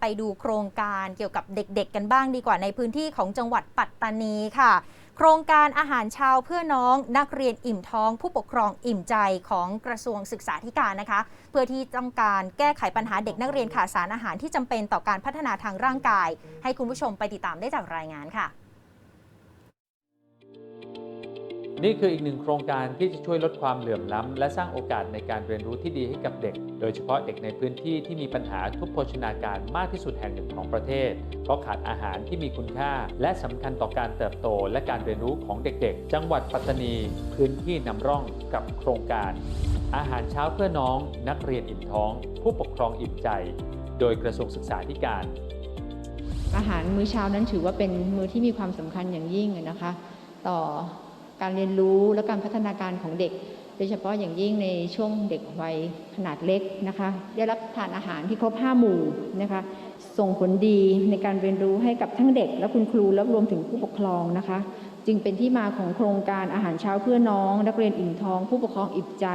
ไปดูโครงการเกี่ยวกับเด็กๆ กันบ้างดีกว่าในพื้นที่ของจังหวัดปัตตานีค่ะ โครงการอาหารเช้าเพื่อน้องนักเรียนอิ่มท้อง ผู้ปกครองอิ่มใจของกระทรวงศึกษาธิการนะคะ เพื่อที่ต้องการแก้ไขปัญหาเด็กนักเรียนขาดสารอาหารที่จำเป็นต่อการพัฒนาทางร่างกาย ให้คุณผู้ชมไปติดตามได้จากรายงานค่ะ นี่คืออีกหนึ่งโครงการที่จะช่วยลดความเหลื่อมล้ำ และสร้างโอกาสในการเรียนรู้ที่ดีให้กับเด็ก โดยเฉพาะเด็กในพื้นที่ที่มีปัญหาทุพโภชนาการมากที่สุดแห่งหนึ่งของประเทศ เพราะขาดอาหารที่มีคุณค่า และสำคัญต่อการเติบโต และการเรียนรู้ของเด็กๆ จังหวัดปัตตานี พื้นที่นำร่องกับโครงการ อาหารเช้าเพื่อน้อง นักเรียนอิ่มท้อง ผู้ปกครองอิ่มใจ โดยกระทรวงศึกษาธิการ อาหารมื้อเช้านั้นถือว่าเป็นมื้อที่มีความสำคัญอย่างยิ่งนะคะ ต่อ การเรียนรู้และการพัฒนาการของเด็ก โดยเฉพาะอย่างยิ่งในช่วงเด็กวัยขนาดเล็กนะคะ ได้รับทานอาหารที่ครบ 5 หมู่นะคะ ส่งผลดีในการเรียนรู้ให้กับทั้งเด็ก และคุณครูและรวมถึงผู้ปกครองนะคะ จึงเป็นที่มาของโครงการอาหารเช้าเพื่อน้อง นักเรียนอิ่มท้อง ผู้ปกครองอิ่มใจ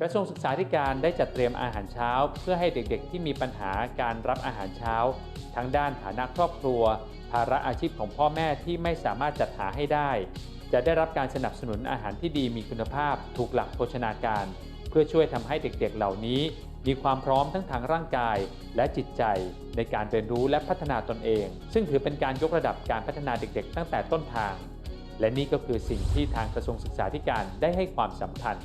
กระทรวงศึกษาธิการได้จัดเตรียมอาหารเช้า เพื่อให้เด็กๆ ที่มีปัญหาการรับอาหารเช้า ทั้งด้านฐานะครอบครัว ภาระอาชีพของพ่อแม่ที่ไม่สามารถจัดหาให้ได้ จะได้รับการสนับสนุนอาหารที่ดีมีคุณภาพถูกหลักโภชนาการ เพื่อช่วยทำให้เด็กๆเหล่านี้ มีความพร้อมทั้งทางร่างกาย และจิตใจ ในการเรียนรู้และพัฒนาตนเอง ซึ่งถือเป็นการยกระดับการพัฒนาเด็ก ๆ ตั้งแต่ต้นทาง และนี่ก็คือสิ่งที่ทางกระทรวงศึกษาธิการได้ให้ความสำคัญ